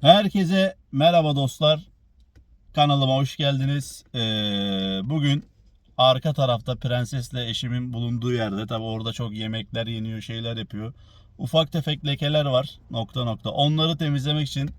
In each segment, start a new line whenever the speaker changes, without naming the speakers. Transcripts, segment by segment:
Herkese merhaba dostlar. Kanalıma hoş geldiniz. Ee, bugün arka tarafta prensesle eşimin bulunduğu yerde tabi orada çok yemekler yeniyor şeyler yapıyor. Ufak tefek lekeler var nokta nokta. Onları temizlemek için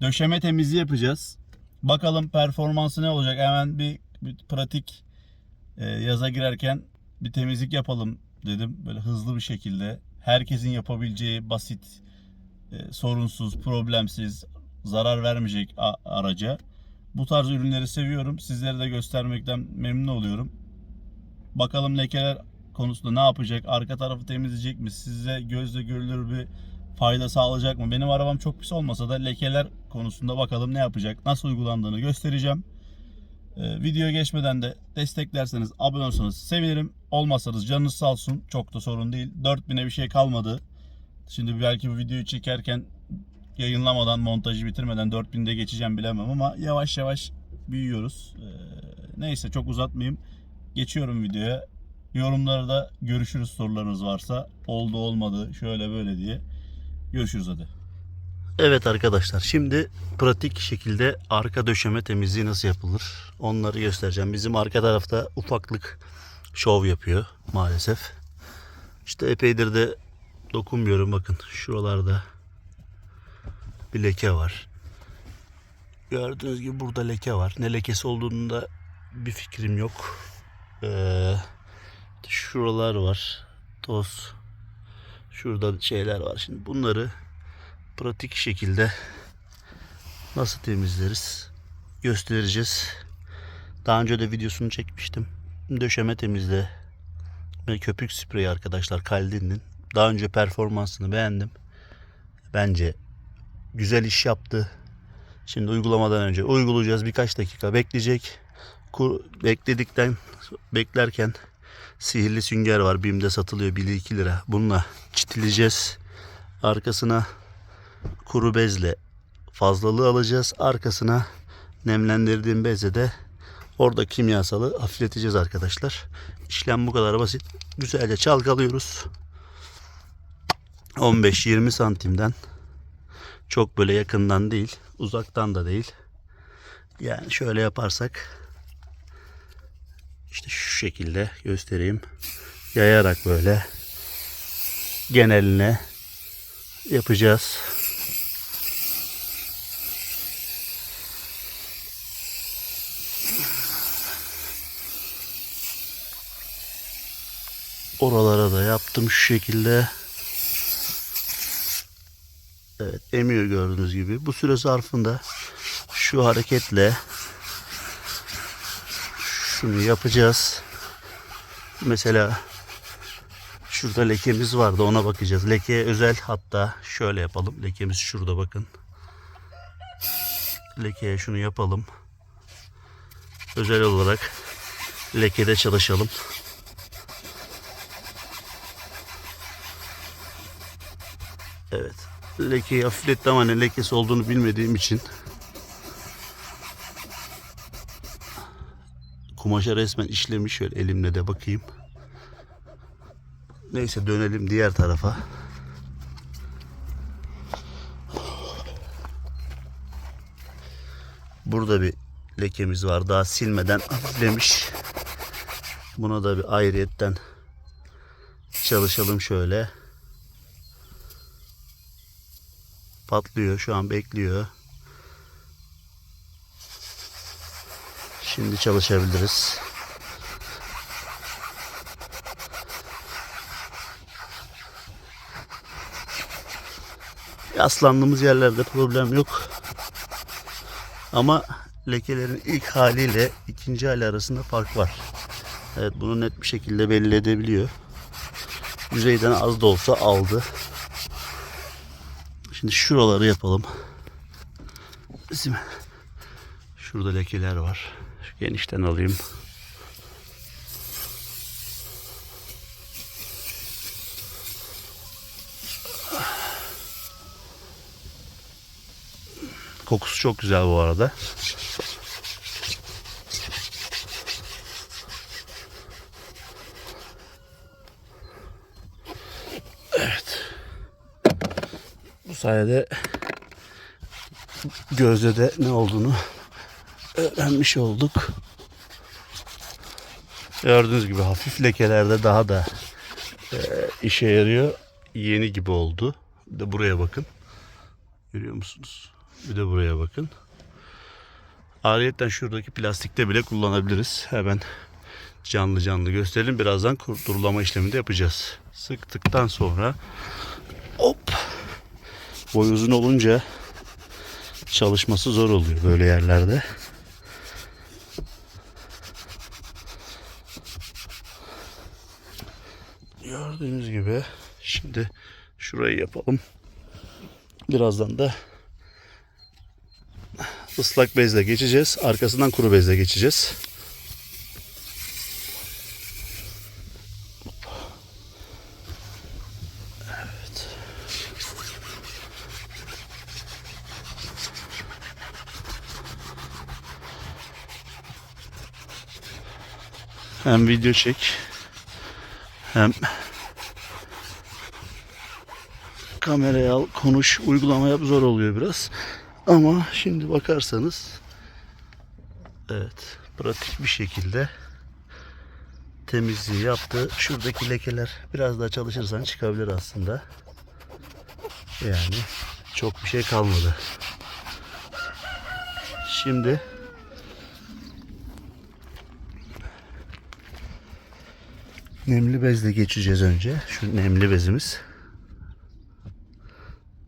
döşeme temizliği yapacağız. Bakalım performansı ne olacak. Hemen bir, bir pratik e, yaza girerken bir temizlik yapalım dedim. Böyle hızlı bir şekilde. Herkesin yapabileceği basit, e, sorunsuz, problemsiz, zarar vermeyecek araca. Bu tarz ürünleri seviyorum. Sizlere de göstermekten memnun oluyorum. Bakalım lekeler konusunda ne yapacak? Arka tarafı temizleyecek mi? Size gözle görülür bir fayda sağlayacak mı? Benim arabam çok pis olmasa da lekeler konusunda bakalım ne yapacak? Nasıl uygulandığını göstereceğim. Ee, videoya geçmeden de desteklerseniz, abone olursanız sevinirim. Olmazsanız canınız sağ olsun. Çok da sorun değil. 4000'e bir şey kalmadı. Şimdi belki bu videoyu çekerken yayınlamadan, montajı bitirmeden 4000'de geçeceğim bilemem ama yavaş yavaş büyüyoruz. Ee, neyse çok uzatmayayım. Geçiyorum videoya. Yorumlarda görüşürüz sorularınız varsa. Oldu olmadı şöyle böyle diye. Görüşürüz hadi.
Evet arkadaşlar şimdi pratik şekilde arka döşeme temizliği nasıl yapılır onları göstereceğim. Bizim arka tarafta ufaklık şov yapıyor maalesef. İşte epeydir de dokunmuyorum bakın şuralarda bir leke var. Gördüğünüz gibi burada leke var. Ne lekesi olduğunda bir fikrim yok. Ee, şuralar var. Toz. Şurada şeyler var. Şimdi bunları pratik şekilde nasıl temizleriz göstereceğiz. Daha önce de videosunu çekmiştim. Döşeme temizle ve köpük spreyi arkadaşlar Kaldin'in. Daha önce performansını beğendim. Bence güzel iş yaptı. Şimdi uygulamadan önce uygulayacağız. Birkaç dakika bekleyecek. Kur, bekledikten beklerken sihirli sünger var. BİM'de satılıyor 1-2 lira. Bununla çitileyeceğiz. Arkasına kuru bezle fazlalığı alacağız. Arkasına nemlendirdiğim bezle de orada kimyasalı hafifleteceğiz arkadaşlar. İşlem bu kadar basit. Güzelce çalkalıyoruz. 15-20 santimden çok böyle yakından değil, uzaktan da değil. Yani şöyle yaparsak işte şu şekilde göstereyim. Yayarak böyle geneline yapacağız. Oralara da yaptım şu şekilde. Evet emiyor gördüğünüz gibi. Bu süre zarfında şu hareketle şunu yapacağız. Mesela şurada lekemiz vardı ona bakacağız. Lekeye özel hatta şöyle yapalım. Lekemiz şurada bakın. Lekeye şunu yapalım. Özel olarak lekede çalışalım. Evet. Lekeyi hafiflettim ama ne lekesi olduğunu bilmediğim için kumaşa resmen işlemiş şöyle elimle de bakayım. Neyse dönelim diğer tarafa. Burada bir lekemiz var. Daha silmeden hafiflemiş. Buna da bir ayrıyetten çalışalım şöyle. Patlıyor. Şu an bekliyor. Şimdi çalışabiliriz. Yaslandığımız yerlerde problem yok. Ama lekelerin ilk haliyle ikinci hali arasında fark var. Evet bunu net bir şekilde belli edebiliyor. Yüzeyden az da olsa aldı. Şimdi şuraları yapalım. Bizim şurada lekeler var. Şu genişten alayım. Kokusu çok güzel bu arada. Sayede gözde de ne olduğunu öğrenmiş olduk. Gördüğünüz gibi hafif lekelerde daha da e, işe yarıyor. Yeni gibi oldu. Bir de buraya bakın. Görüyor musunuz? Bir de buraya bakın. Ayrıyeten şuradaki plastikte bile kullanabiliriz. Hemen canlı canlı gösterelim. Birazdan kurtulama işlemini de yapacağız. Sıktıktan sonra hop boy uzun olunca çalışması zor oluyor böyle yerlerde. Gördüğünüz gibi şimdi şurayı yapalım. Birazdan da ıslak bezle geçeceğiz. Arkasından kuru bezle geçeceğiz. Hem video çek hem kameraya al, konuş, uygulama yap zor oluyor biraz. Ama şimdi bakarsanız evet pratik bir şekilde temizliği yaptı. Şuradaki lekeler biraz daha çalışırsan çıkabilir aslında. Yani çok bir şey kalmadı. Şimdi nemli bezle geçeceğiz önce. Şu nemli bezimiz.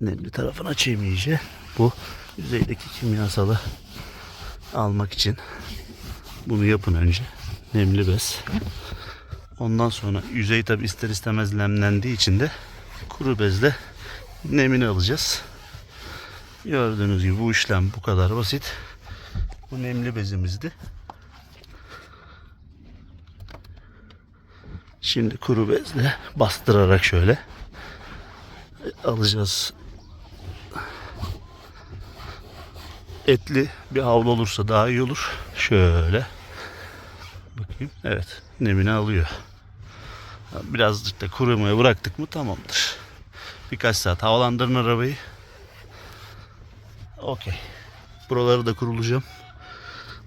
Nemli tarafını açayım iyice. Bu yüzeydeki kimyasalı almak için bunu yapın önce. Nemli bez. Ondan sonra yüzey tabi ister istemez nemlendiği için de kuru bezle nemini alacağız. Gördüğünüz gibi bu işlem bu kadar basit. Bu nemli bezimizdi. Şimdi kuru bezle bastırarak şöyle alacağız. Etli bir havlu olursa daha iyi olur. Şöyle. Bakayım. Evet. Nemini alıyor. Birazcık da kurumaya bıraktık mı tamamdır. Birkaç saat havalandırın arabayı. Okey. Buraları da kurulacağım.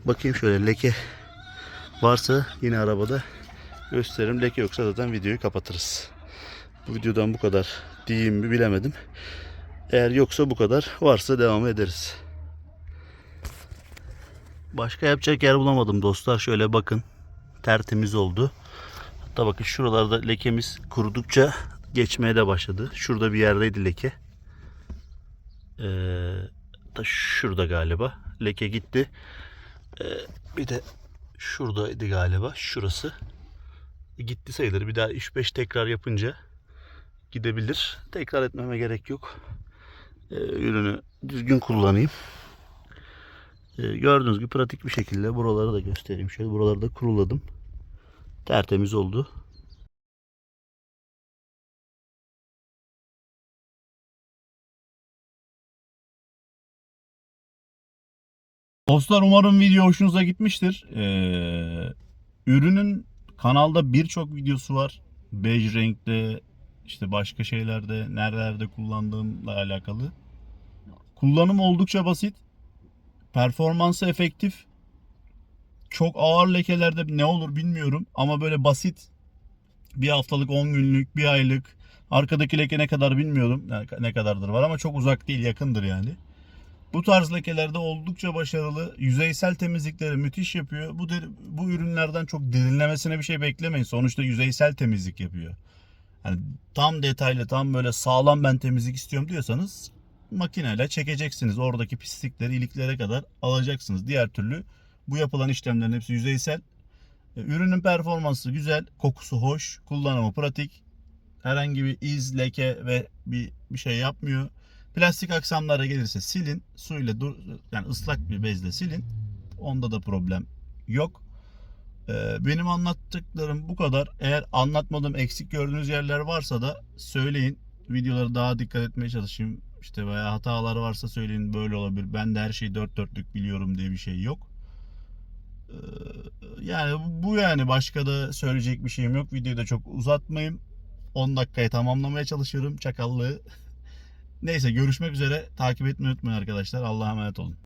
Bakayım şöyle leke varsa yine arabada gösteririm. Leke yoksa zaten videoyu kapatırız. Bu videodan bu kadar diyeyim mi bilemedim. Eğer yoksa bu kadar. Varsa devam ederiz. Başka yapacak yer bulamadım dostlar. Şöyle bakın. Tertemiz oldu. Hatta bakın şuralarda lekemiz kurudukça geçmeye de başladı. Şurada bir yerdeydi leke. Ee, da şurada galiba. Leke gitti. Ee, bir de şuradaydı galiba. Şurası. E, gitti sayılır. Bir daha 3-5 tekrar yapınca gidebilir. Tekrar etmeme gerek yok. Ee, ürünü düzgün kullanayım. Ee, gördüğünüz gibi pratik bir şekilde buraları da göstereyim. Şöyle buraları da kuruladım. Tertemiz oldu.
Dostlar umarım video hoşunuza gitmiştir. Ee, ürünün kanalda birçok videosu var. Bej renkte işte başka şeylerde nerelerde kullandığımla alakalı. Kullanım oldukça basit. Performansı efektif. Çok ağır lekelerde ne olur bilmiyorum ama böyle basit bir haftalık 10 günlük bir aylık arkadaki leke ne kadar bilmiyorum yani ne kadardır var ama çok uzak değil yakındır yani. Bu tarz lekelerde oldukça başarılı. Yüzeysel temizlikleri müthiş yapıyor. Bu bu ürünlerden çok derinlemesine bir şey beklemeyin. Sonuçta yüzeysel temizlik yapıyor. Yani tam detaylı, tam böyle sağlam ben temizlik istiyorum diyorsanız makineyle çekeceksiniz. Oradaki pislikleri iliklere kadar alacaksınız. Diğer türlü bu yapılan işlemlerin hepsi yüzeysel. E, Ürünün performansı güzel, kokusu hoş, kullanımı pratik. Herhangi bir iz, leke ve bir bir şey yapmıyor. Plastik aksamlara gelirse silin. Suyla dur, yani ıslak bir bezle silin. Onda da problem yok. Ee, benim anlattıklarım bu kadar. Eğer anlatmadığım eksik gördüğünüz yerler varsa da söyleyin. Videoları daha dikkat etmeye çalışayım. İşte veya hatalar varsa söyleyin böyle olabilir. Ben de her şeyi dört dörtlük biliyorum diye bir şey yok. Ee, yani bu yani başka da söyleyecek bir şeyim yok. Videoyu da çok uzatmayayım. 10 dakikaya tamamlamaya çalışıyorum çakallığı. Neyse görüşmek üzere. Takip etmeyi unutmayın arkadaşlar. Allah'a emanet olun.